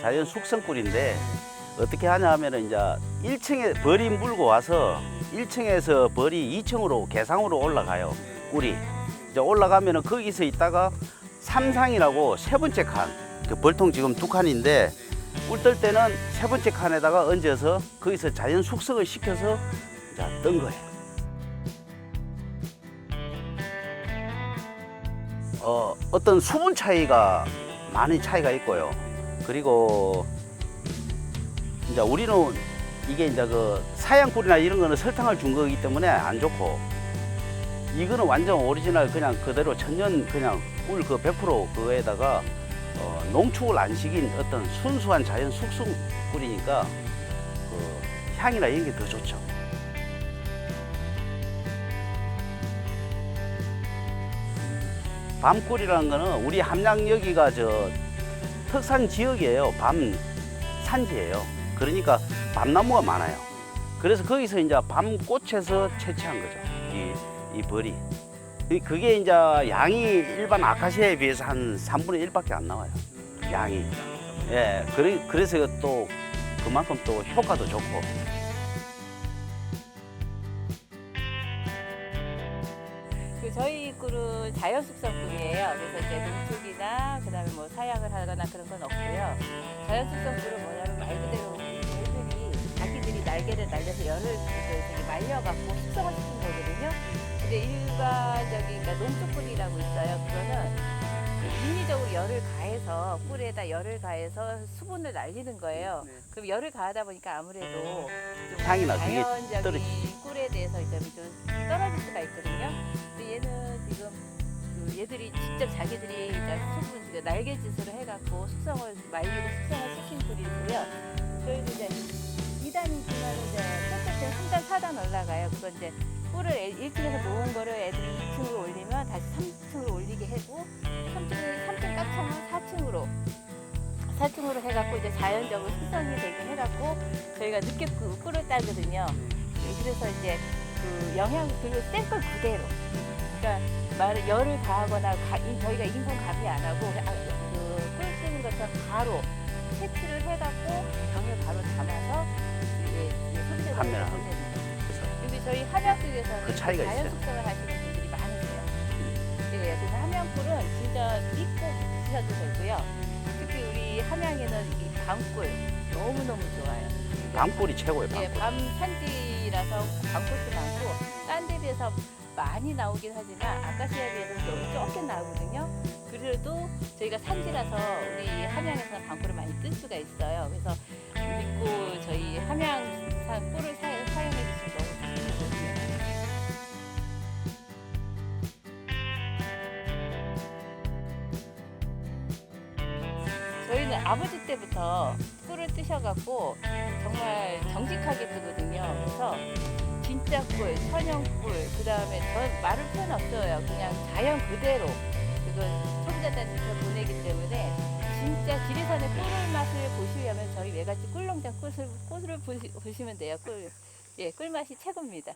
자연 숙성 꿀인데 어떻게 하냐 하면은 이제 1층에 벌이 물고 와서 1층에서 벌이 2층으로 개상으로 올라가요. 꿀이. 이제 올라가면은 거기서 있다가 삼상이라고 세 번째 칸. 그 벌통 지금 두 칸인데 꿀 뜰 때는 세 번째 칸에다가 얹어서 거기서 자연 숙성을 시켜서 자, 뜬 거예요. 어, 어떤 수분 차이가 많이 차이가 있고요. 그리고 이제 우리는 이게 이제 그 사양꿀이나 이런 거는 설탕을 준 거기 때문에 안 좋고 이거는 완전 오리지널 그냥 그대로 천년 그냥 꿀 그 100% 그거에다가 어, 농축을 안 시킨 어떤 순수한 자연 숙성 꿀이니까 그 향이나 이런 게 더 좋죠. 밤꿀이라는 거는 우리 함양 여기가 저 특산 지역이에요. 밤 산지예요. 그러니까 밤나무가 많아요. 그래서 거기서 이제 밤꽃에서 채취한 거죠. 이, 이 벌이. 이- 그게 이제 양이 일반 아카시아에 비해서 한 3분의 1밖에 안 나와요. 양이. 예, 그래, 그래서 또 그만큼 또 효과도 좋고. 저희 꿀은 자연 숙성 꿀이에요. 그래서 이제 농축이나 그다음에 뭐 사약을 하거나 그런 건 없고요. 자연 숙성 꿀은 뭐냐면 말 그대로 벌들이 자기들이 날개를 날려서 열을 그 되게 말려갖고 숙성을 시킨 거거든요. 근데 일반적인 그러니까 농축 꿀이라고 있어요. 그거는 그 인위적으로 열을 가해서 꿀에다 열을 가해서 수분을 날리는 거예요. 그럼 열을 가하다 보니까 아무래도 좀 향이나 그게 자연적인 떨어지지. 꿀에 대해서 이제 좀 떨어질 수가 있거든요. 근데 얘는 지금 그 얘들이 직접 자기들이 수분 그 날개짓으로 해갖고 숙성을 말리고 숙성을 시킨 꿀이고요. 저희도 이제 2단이지만 이제 첫째 3단, 4단 올라가요. 그건 이제 꿀을 1층에서 모은 거를 애들이 2층으로 올리면 다시 3층으로 올리게 하고 3층을 3층 꽉 차면 4층으로 4층으로 해갖고 이제 자연적으로 숙성이 되게 해갖고 저희가 늦게 그 꿀을 따거든요. 네, 그래서 이제 그 영양 그리고 생걸 그대로. 그러니까 말 열을 가하거나 가, 이- 저희가 인공 가비 안 하고 아, 그꿀 쓰는 것처럼 바로 채취를 해갖고 병을 바로 담아서 이제 하고. 보내는 근데 저희 함양 쪽에서는 그 차이가 자연 있어요. 숙성을 하시는 분들이 많으세요. 네, 그래서 함양꿀은 진짜 믿고 드셔도 되고요. 특히 우리 함양에는 이 밤꿀 너무너무 좋아요. 밤꿀이 최고예요. 예, 밤꿀. 밤 산지라서 밤꽃도 많고 딴 데 비해서 많이 나오긴 하지만 아카시아에 비해서 좀 적게 나오거든요. 그래도 저희가 산지라서 우리 아버지 때부터 꿀을 뜨셔갖고 정말 정직하게 뜨거든요. 그래서 진짜 꿀, 천연 꿀, 그 다음에 전 말을 표현 없어요. 그냥 자연 그대로 그걸 소비자들한테 보내기 때문에 진짜 지리산의 꿀 맛을 보시려면 저희 외갓집 꿀농장 꿀을, 꿀을 보시, 보시면 돼요. 꿀, 예, 꿀 맛이 최고입니다.